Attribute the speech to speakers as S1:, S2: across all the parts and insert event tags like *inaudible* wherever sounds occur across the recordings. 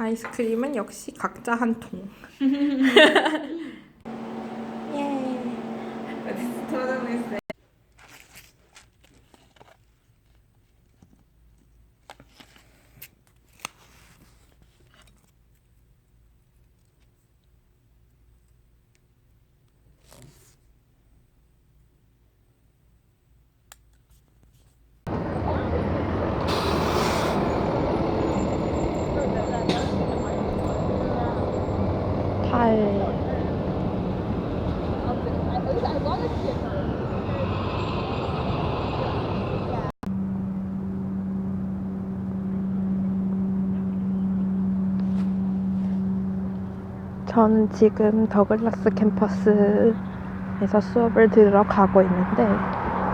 S1: 아이스크림은 역시 각자 한 통. *laughs* 예. 달. 저는 지금 더글라스 캠퍼스에서 수업을 들으러 가고 있는데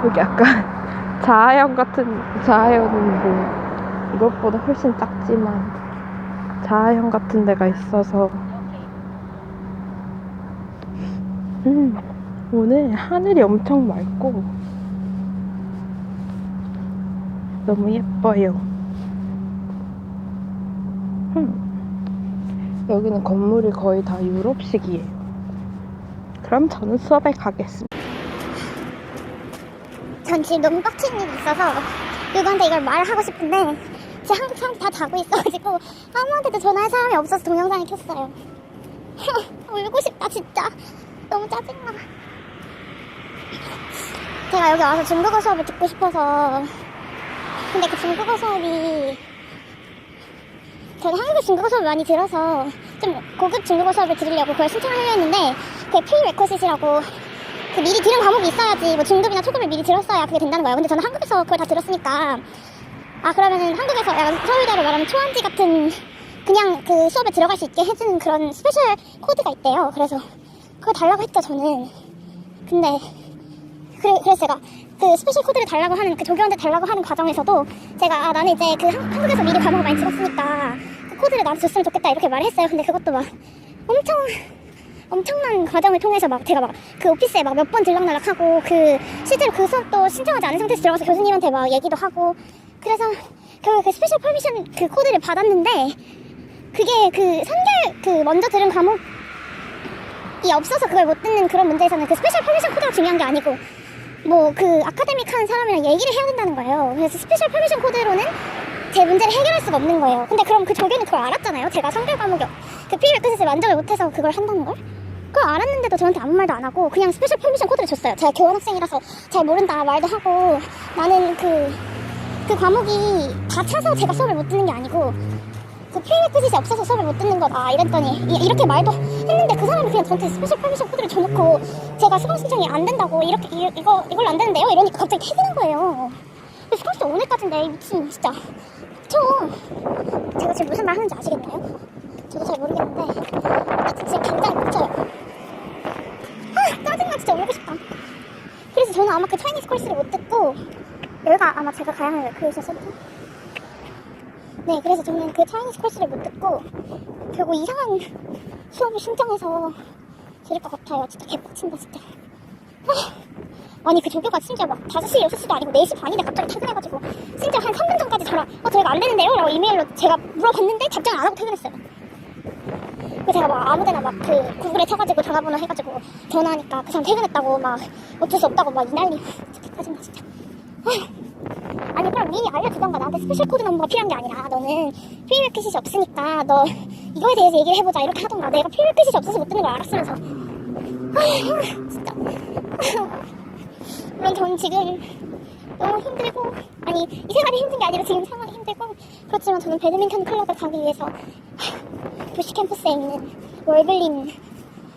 S1: 여기 약간 *laughs* 자아형 같은 자아형은 뭐 이것보다 훨씬 작지만 자아형 같은 데가 있어서 음 오늘 하늘이 엄청 맑고 너무 예뻐요. 음. 여기는 건물이 거의 다 유럽식이에요. 그럼 저는 수업에 가겠습니다.
S2: 전 지금 너무 빡친 일이 있어서 누구한테 이걸 말하고 싶은데 제 한국 사람 다 자고 있어가지고 아무한테도 전화할 사람이 없어서 동영상을 켰어요. *laughs* 울고 싶다 진짜 너무 짜증나. 제가 여기 와서 중국어 수업을 듣고 싶어서 근데 그 중국어 수업이 저는 한국에 중국어 수업을 많이 들어서 좀 고급 중국어 수업을 들으려고 그걸 신청하려 했는데 그게 프리레코시라고 그 미리 들은 과목이 있어야지 뭐 중급이나 초급을 미리 들었어야 그게 된다는 거예요. 근데 저는 한국에서 그걸 다 들었으니까 아 그러면은 한국에서 약간 서울대로 말하면 초안지 같은 그냥 그 수업에 들어갈 수 있게 해주는 그런 스페셜 코드가 있대요. 그래서 그걸 달라고 했죠 저는. 근데 그래, 그래서 제가 그 스페셜 코드를 달라고 하는 그 조교한테 달라고 하는 과정에서도 제가 아 나는 이제 그 한, 한국에서 미리 과목을 많이 들었으니까 그 코드를 나한테 줬으면 좋겠다 이렇게 말을 했어요. 근데 그것도 막 엄청 엄청난 과정을 통해서 막 제가 막 그 오피스에 막 몇 번 들락날락하고 그 실제로 그 수업도 신청하지 않은 상태에서 들어가서 교수님한테 막 얘기도 하고 그래서 결국 그 스페셜 퍼미션 그 코드를 받았는데 그게 그 선결 그 먼저 들은 과목이 없어서 그걸 못 듣는 그런 문제에서는 그 스페셜 퍼미션 코드가 중요한 게 아니고 뭐 그 아카데믹한 사람이랑 얘기를 해야 된다는 거예요. 그래서 스페셜 퍼미션 코드로는 제 문제를 해결할 수가 없는 거예요. 근데 그럼 그 조교는 그걸 알았잖아요. 제가 성별 과목이 없- 그 프리레퀴짓을 만족을 못해서 그걸 한다는 걸? 그걸 알았는데도 저한테 아무 말도 안 하고 그냥 스페셜 퍼미션 코드를 줬어요. 제가 교환학생이라서 잘 모른다 말도 하고 나는 그, 그 과목이 다 차서 제가 수업을 못 듣는 게 아니고 그 프리레퀴짓이 없어서 수업을 못 듣는 거다 이랬더니 이- 이렇게 말도 했는데 그 사람이 그냥 저한테 스페셜 퍼미션 코드를 줘놓고 제가 수강 신청이 안 된다고 이렇게 이, 이거 이걸로 안 되는데요 이러니까 갑자기 퇴근한 거예요. 신청 오늘까지인데 이 미친 진짜 저 제가 지금 무슨 말 하는지 아시겠나요? 저도 잘 모르겠는데 진짜 굉장히 미쳐요. 아 짜증나 진짜 울고 싶다. 그래서 저는 아마 그 차이니스 코र्스를 못 듣고 여기가 아마 제가 가야 하는 레크레이션 센터. 네, 그래서 저는 그 차이니스 코र्스를 못 듣고 결국 이상한 수업을 신청해서 들을 것 같아요. 진짜 개빡친다 진짜. 아, 아니 그 조교가 심지어 막 5시, 6시도 아니고 4시 반인데 갑자기 퇴근해가지고 심지어 한 3분 전까지 전화 어 저희가 안 되는데요? 라고 이메일로 제가 물어봤는데 답장을 안 하고 퇴근했어요. 그 제가 막 아무 데나 막 그 구글에 쳐가지고 전화번호 해가지고 전화하니까 그 사람 퇴근했다고 막 어쩔 수 없다고 막 이 난리 진짜 짜증나 진짜 아휴. 아니 그럼 미리 알려주던가 나한테 스페셜 코드 넘버가 필요한 게 아니라 너는 프리레퀴짓이 없으니까 너 이거에 대해서 얘기를 해보자. 이렇게 하던가 내가 프리레퀴짓이 없어서 못 듣는 걸 알았으면서. 아휴 진짜. 물론 전 지금 너무 힘들고 아니 이 생활이 힘든 게 아니라 지금 상황이 힘들고 그렇지만 저는 배드민턴 클럽을 가기 위해서 부시 캠퍼스에 있는 월블린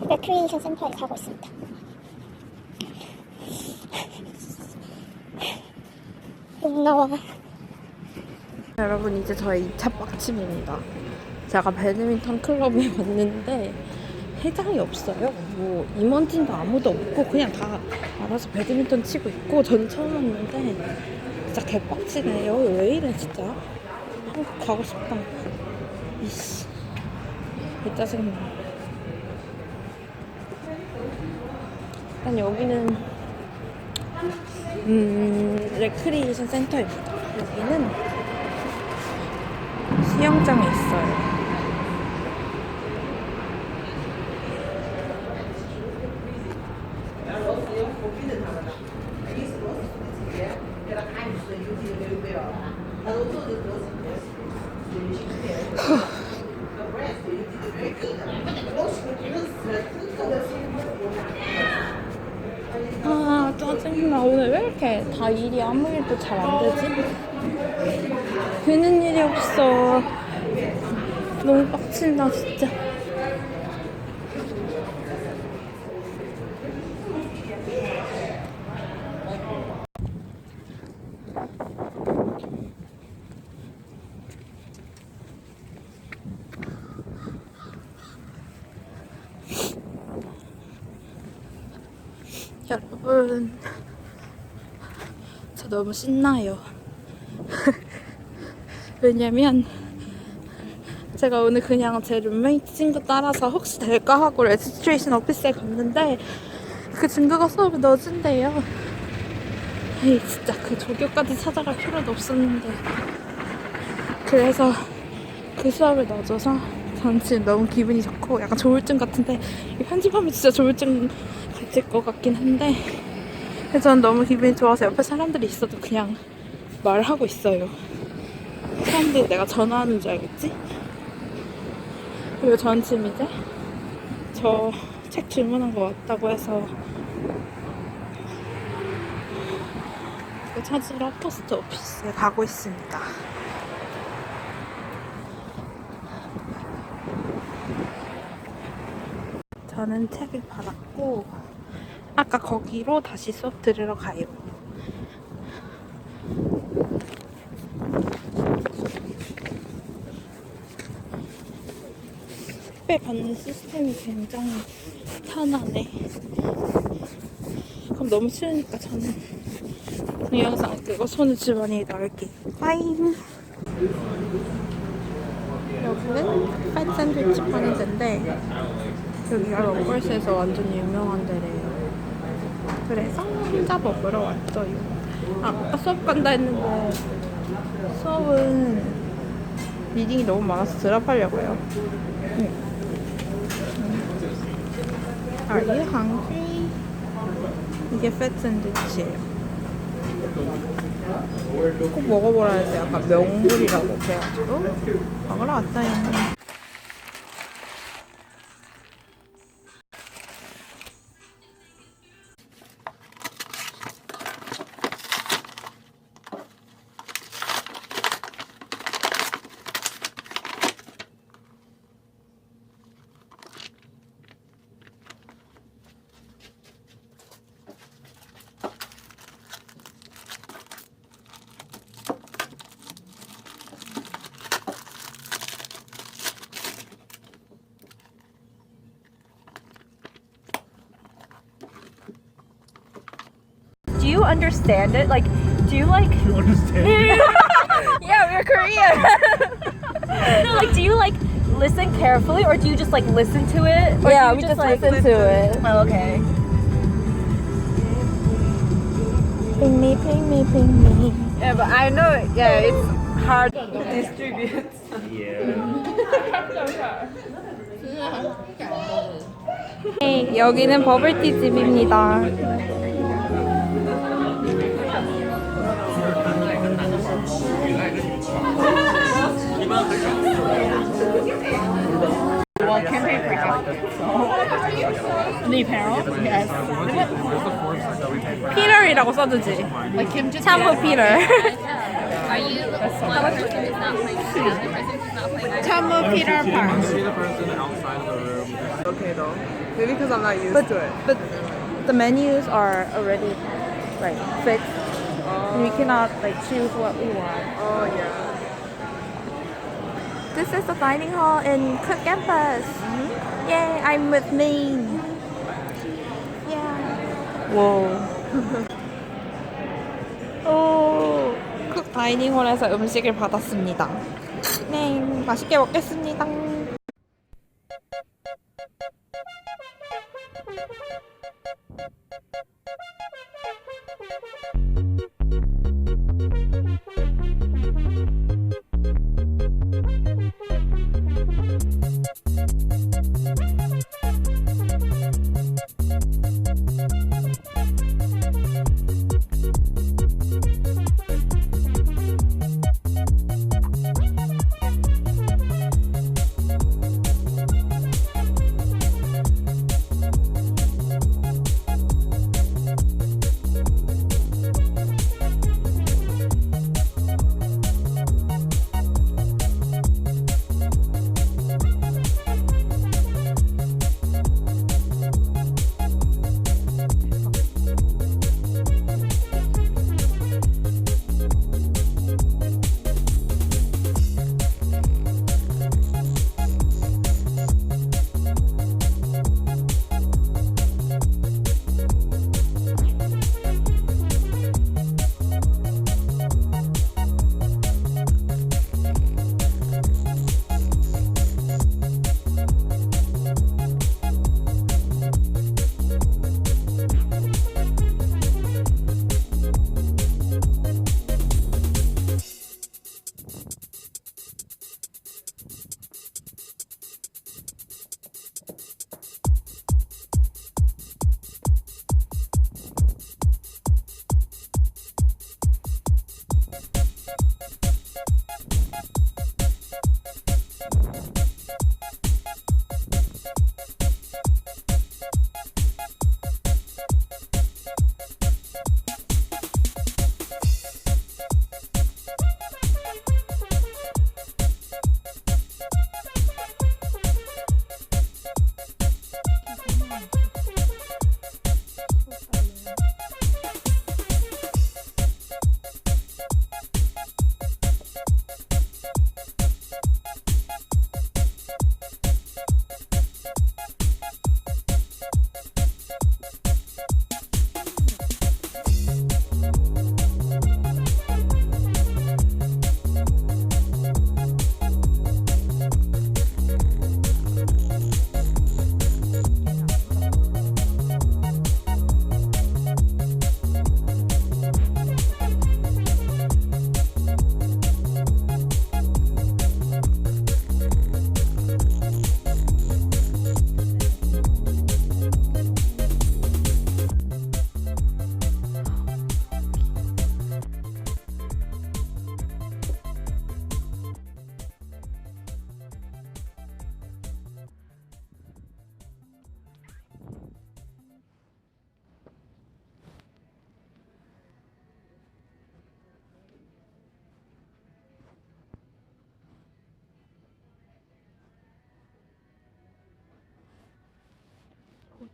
S2: 레크리에이션 센터에 가고 있습니다. 너무 나와.
S1: 여러분 이제 저의 2차 빡침입니다. 제가 배드민턴 클럽에 *laughs* 왔는데 회장이 없어요. 뭐 임원진도 아무도 없고 그냥 다 알아서 배드민턴 치고 있고 전 처음 왔는데 진짜 개빡치네요. 왜 이래 진짜. 한국 가고 싶다. 이씨. 개 짜증나. 일단 여기는 음, 레크리에이션 센터입니다. 여기는 수영장이 있어요. 아, 다 일이 아무 일도 잘 안 되지? 되는 일이 없어 너무 빡친다 진짜 여러분 저 너무 신나요. 왜냐면 제가 오늘 그냥 제 룸메이트 친구 따라서 혹시 될까 하고 레지스트레이션 오피스에 갔는데 그 증거가 수업을 넣어준대요. 에이 진짜 그 조교까지 찾아갈 필요도 없었는데. 그래서 그 수업을 넣어줘서 전 지금 너무 기분이 좋고 약간 조울증 같은데 이 편집하면 진짜 조울증 같을 것 같긴 한데 그래서 전 너무 기분이 좋아서 옆에 사람들이 있어도 그냥 말하고 있어요 사람들이 내가 전화하는 줄 알겠지? 그리고 전 지금 이제 저 책 주문한 거 왔다고 해서 찾으러 포스트 오피스에 가고 있습니다. 저는 책을 받았고 아까 거기로 다시 수업 들으러 가요. 택배 받는 시스템이 굉장히 편하네. 그럼 너무 싫으니까 저는 동영상 끄고 손을 주머니에 넣을게요. 빠잉. 여기는 팬 샌드위치 파는 데인데 여기가 런걸스에서 완전 유명한 데래요. 그래서 혼자 먹으러 왔어요. 아, 아까 수업 간다 했는데 수업은 미팅이 너무 많아서 드랍하려고요. 응. Are you hungry? 이게 팻 샌드위치예요. 꼭 먹어보라 해서 약간 명물이라고 그래가지고 먹으러 왔어요.
S3: Do you understand it? Like, do you like?
S4: You understand? *laughs*
S3: yeah, we're Korean. *laughs* no, like, do you like listen carefully, or do you just like listen to it? Or
S5: Yeah,
S3: do you
S5: we just
S3: like,
S5: listen to it.
S3: Oh, okay.
S1: Ping me, ping me, ping me.
S5: Yeah, but I know, yeah, it's hard. *laughs*
S1: 네, 여기는 버블티 집입니다. 피럴이라고 써두지. 샴푸 피럴. 샴푸 피럴 par.
S4: See the person outside of the room.
S5: Okay, though. Maybe because I'm not used
S1: But-
S5: to it.
S1: But the menus are already like fixed. We cannot like choose what we want.
S5: Oh, yeah.
S1: This is the dining hall in Cook Campus. Yay, I'm with me. Yeah. Whoa. 오, 쿡 다이닝홀에서 음식을 받았습니다. 네, 맛있게 먹겠습니다.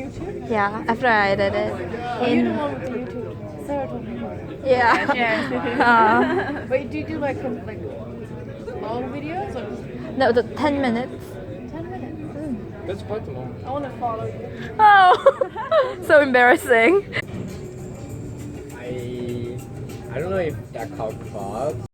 S1: On YouTube? Yeah, after I edit it.
S5: Oh, You're the one with the YouTube. Sarah told me about it.
S1: Yeah. *laughs*
S5: Yeah. Uh-huh. Wait, do you do like some, like long videos or just
S1: no, the 10 minutes.
S5: 10 minutes? Hmm.
S4: That's quite long.
S5: I want to follow you.
S1: Oh, *laughs* so embarrassing.
S6: I I don't know if that called club.